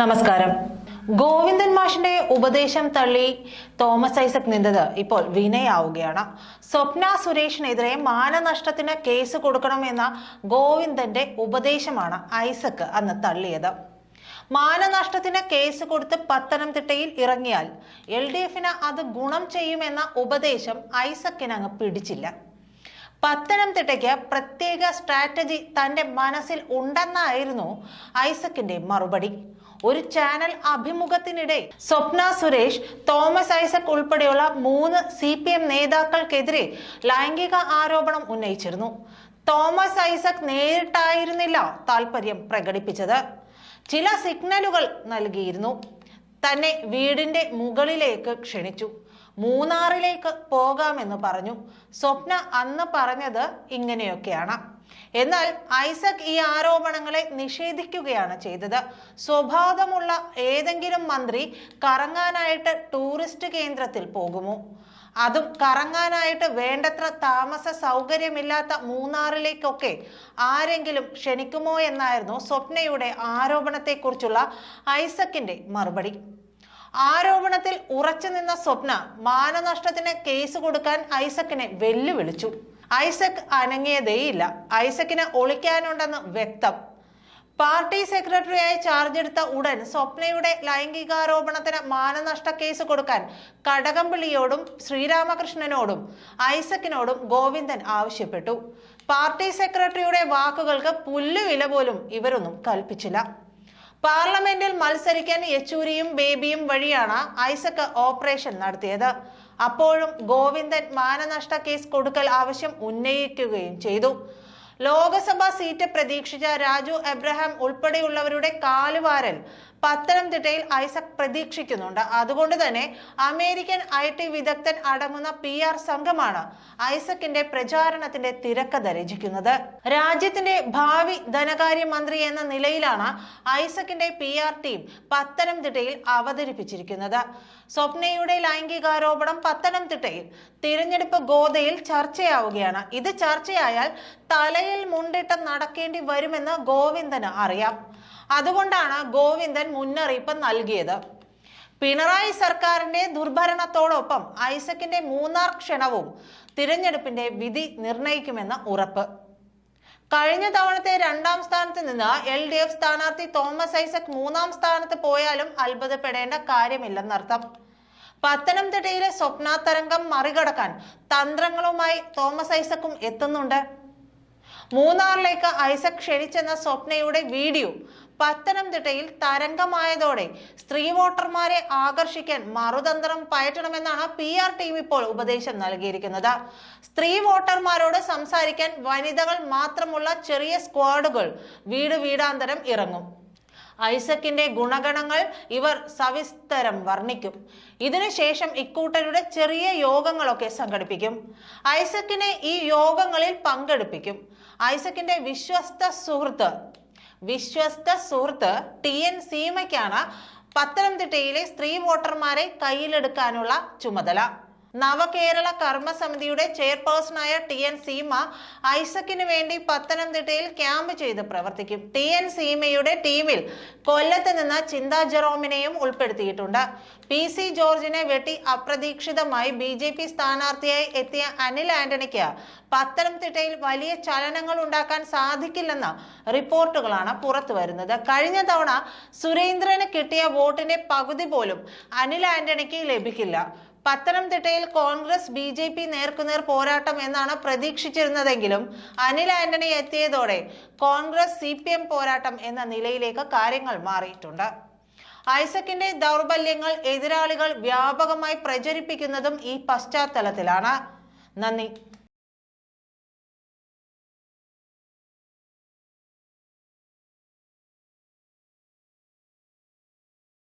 നമസ്കാരം. ഗോവിന്ദൻ മാഷിന്റെ ഉപദേശം തള്ളി തോമസ് ഐസക് നിന്നത് ഇപ്പോൾ വിനയാവുകയാണ്. സ്വപ്ന സുരേഷിനെതിരെ മാനനഷ്ടത്തിന് കേസ് കൊടുക്കണമെന്ന ഗോവിന്ദന്റെ ഉപദേശമാണ് ഐസക് അന്ന് തള്ളിയത്. മാനനഷ്ടത്തിന് കേസ് കൊടുത്ത് പത്തനംതിട്ടയിൽ ഇറങ്ങിയാൽ എൽ ഡി എഫിന് അത് ഗുണം ചെയ്യുമെന്ന ഉപദേശം ഐസക്കിന് അങ്ങ് പിടിച്ചില്ല. പത്തനംതിട്ടയ്ക്ക് പ്രത്യേക സ്ട്രാറ്റജി തന്റെ മനസ്സിൽ ഉണ്ടെന്നായിരുന്നു ഐസക്കിന്റെ മറുപടി. ഒരു ചാനൽ അഭിമുഖത്തിനിടെ സ്വപ്ന സുരേഷ് തോമസ് ഐസക് ഉൾപ്പെടെയുള്ള മൂന്ന് സി പി എം നേതാക്കൾക്കെതിരെ ലൈംഗിക ആരോപണം ഉന്നയിച്ചിരുന്നു. തോമസ് ഐസക് നേരിട്ടായിരുന്നില്ല താല്പര്യം പ്രകടിപ്പിച്ചത്. ചില സിഗ്നലുകൾ നൽകിയിരുന്നു. തന്നെ വീടിന്റെ മുകളിലേക്ക് ക്ഷണിച്ചു. മൂന്നാറിലേക്ക് പോകാമെന്ന് പറഞ്ഞു. സ്വപ്ന അന്ന് പറഞ്ഞത് ഇങ്ങനെയൊക്കെയാണ്. എന്നാൽ ഐസക് ഈ ആരോപണങ്ങളെ നിഷേധിക്കുകയാണ് ചെയ്തത്. സ്വഭാവമുള്ള ഏതെങ്കിലും മന്ത്രി കറങ്ങാനായിട്ട് ടൂറിസ്റ്റ് കേന്ദ്രത്തിൽ പോകുമോ? അതും കറങ്ങാനായിട്ട് വേണ്ടത്ര താമസ സൗകര്യമില്ലാത്ത മൂന്നാറിലേക്കൊക്കെ ആരെങ്കിലും ക്ഷണിക്കുമോ എന്നായിരുന്നു സ്വപ്നയുടെ ആരോപണത്തെക്കുറിച്ചുള്ള ഐസക്കിന്റെ മറുപടി. ആരോപണത്തിൽ ഉറച്ചു നിന്ന സ്വപ്ന മാനനഷ്ടത്തിന് കേസ് കൊടുക്കാൻ ഐസക്കിനെ വെല്ലുവിളിച്ചു. ഐസക് അനങ്ങിയതേയില്ല. ഐസക്കിന് ഒളിക്കാനുണ്ടെന്ന് വ്യക്തം. പാർട്ടി സെക്രട്ടറിയായി ചാർജ് എടുത്ത ഉടൻ സ്വപ്നയുടെ ലൈംഗികാരോപണത്തിന് മാനനഷ്ട കേസ് കൊടുക്കാൻ കടകംപള്ളിയോടും ശ്രീരാമകൃഷ്ണനോടും ഐസക്കിനോടും ഗോവിന്ദൻ ആവശ്യപ്പെട്ടു. പാർട്ടി സെക്രട്ടറിയുടെ വാക്കുകൾക്ക് പുല്ലുവില പോലും ഇവരൊന്നും കൽപ്പിച്ചില്ല. പാർലമെന്റിൽ മത്സരിക്കാൻ യെച്ചൂരിയും ബേബിയും വഴിയാണ് ഐസക് ഓപ്പറേഷൻ നടത്തിയത്. അപ്പോഴും ഗോവിന്ദൻ മാനനഷ്ട കേസ് കൊടുക്കൽ ആവശ്യം ഉന്നയിക്കുകയും ചെയ്തു. ലോകസഭാ സീറ്റ് പ്രതീക്ഷിച്ച രാജു എബ്രഹാം ഉൾപ്പെടെയുള്ളവരുടെ കാലുവാരൽ പത്തനംതിട്ടയിൽ ഐസക് പ്രതീക്ഷിക്കുന്നുണ്ട്. അതുകൊണ്ട് തന്നെ അമേരിക്കൻ ഐ ടി വിദഗ്ധൻ അടങ്ങുന്ന പി ആർ സംഘമാണ് ഐസക്കിന്റെ പ്രചാരണത്തിന്റെ തിരക്കഥ രചിക്കുന്നത് രാജ്യത്തിന്റെ ഭാവി ധനകാര്യമന്ത്രി എന്ന നിലയിലാണ് ഐസക്കിന്റെ പി ആർ ടീം പത്തനംതിട്ടയിൽ അവതരിപ്പിച്ചിരിക്കുന്നത്. സ്വപ്നയുടെ ലൈംഗികാരോപണം പത്തനംതിട്ടയിൽ തിരഞ്ഞെടുപ്പ് ഗോതയിൽ ചർച്ചയാവുകയാണ്. ഇത് ചർച്ചയായാൽ തലയിൽ മുണ്ടിട്ട് നടക്കേണ്ടി വരുമെന്ന് ഗോവിന്ദന് അറിയാം. അതുകൊണ്ടാണ് ഗോവിന്ദൻ മുന്നറിയിപ്പ് നൽകിയത്. പിണറായി സർക്കാരിന്റെ ദുർഭരണത്തോടൊപ്പം ഐസക്കിന്റെ മൂന്നാർ ക്ഷണവും തിരഞ്ഞെടുപ്പിന്റെ വിധി നിർണയിക്കുമെന്ന് ഉറപ്പ്. കഴിഞ്ഞ തവണത്തെ രണ്ടാം സ്ഥാനത്ത് നിന്ന് എൽ ഡി എഫ് സ്ഥാനാർത്ഥി തോമസ് ഐസക് മൂന്നാം സ്ഥാനത്ത് പോയാലും അത്ഭുതപ്പെടേണ്ട കാര്യമില്ലെന്നർത്ഥം. പത്തനംതിട്ടയിലെ സ്വപ്ന തരംഗം മറികടക്കാൻ തന്ത്രങ്ങളുമായി തോമസ് ഐസക്കും എത്തുന്നുണ്ട്. മൂന്നാറിലേക്ക് ഐസക് ക്ഷണിച്ചെന്ന സ്വപ്നയുടെ വീഡിയോ പത്തനംതിട്ടയിൽ തരംഗമായതോടെ സ്ത്രീ വോട്ടർമാരെ ആകർഷിക്കാൻ മറുതന്ത്രം പയറ്റണമെന്നാണ് പി ആർ ടീം ഇപ്പോൾ ഉപദേശം നൽകിയിരിക്കുന്നത്. സ്ത്രീ വോട്ടർമാരോട് സംസാരിക്കാൻ വനിതകൾ മാത്രമുള്ള ചെറിയ സ്ക്വാഡുകൾ വീട് വീടാന്തരം ഇറങ്ങും. ഐസക്കിന്റെ ഗുണഗണങ്ങൾ ഇവർ സവിസ്തരം വർണിക്കും. ഇതിനുശേഷം ഇക്കൂട്ടരുടെ ചെറിയ യോഗങ്ങളൊക്കെ സംഘടിപ്പിക്കും. ഐസക്കിനെ ഈ യോഗങ്ങളിൽ പങ്കെടുപ്പിക്കും. ഐസക്കിന്റെ വിശ്വസ്ത സുഹൃത്ത് വിശ്വസ്ത സുഹൃത്ത് ടി എൻ സീമയ്ക്കാണ് പത്തനംതിട്ടയിലെ സ്ത്രീ വോട്ടർമാരെ കയ്യിലെടുക്കാനുള്ള ചുമതല. നവകേരള കർമ്മസമിതിയുടെ ചെയർപേഴ്സണായ ടി എൻ സീമ ഐസക്കിന് വേണ്ടി പത്തനംതിട്ടയിൽ ക്യാമ്പ് ചെയ്ത് പ്രവർത്തിക്കും. ടി എൻ സീമയുടെ ടീമിൽ കൊല്ലത്ത് നിന്ന് ചിന്താ ജെറോമിനെയും ഉൾപ്പെടുത്തിയിട്ടുണ്ട്. പി സി ജോർജിനെ വെട്ടി അപ്രതീക്ഷിതമായി ബി ജെ പി സ്ഥാനാർത്ഥിയായി എത്തിയ അനിൽ ആന്റണിക്ക് പത്തനംതിട്ടയിൽ വലിയ ചലനങ്ങൾ ഉണ്ടാക്കാൻ സാധിക്കില്ലെന്ന റിപ്പോർട്ടുകളാണ് പുറത്തു വരുന്നത്. കഴിഞ്ഞ തവണ സുരേന്ദ്രന് കിട്ടിയ വോട്ടിന്റെ പകുതി പോലും അനിൽ ആന്റണിക്ക് ലഭിക്കില്ല. പത്തനംതിട്ടയിൽ കോൺഗ്രസ് ബി ജെ പി നേർക്കുനേർ പോരാട്ടം എന്നാണ് പ്രതീക്ഷിച്ചിരുന്നതെങ്കിലും അനിൽ ആന്റണി എത്തിയതോടെ കോൺഗ്രസ് സി പി എം പോരാട്ടം എന്ന നിലയിലേക്ക് കാര്യങ്ങൾ മാറിയിട്ടുണ്ട്. ഐസക്കിന്റെ ദൗർബല്യങ്ങൾ എതിരാളികൾ വ്യാപകമായി പ്രചരിപ്പിക്കുന്നതും ഈ പശ്ചാത്തലത്തിലാണ്. നന്ദി.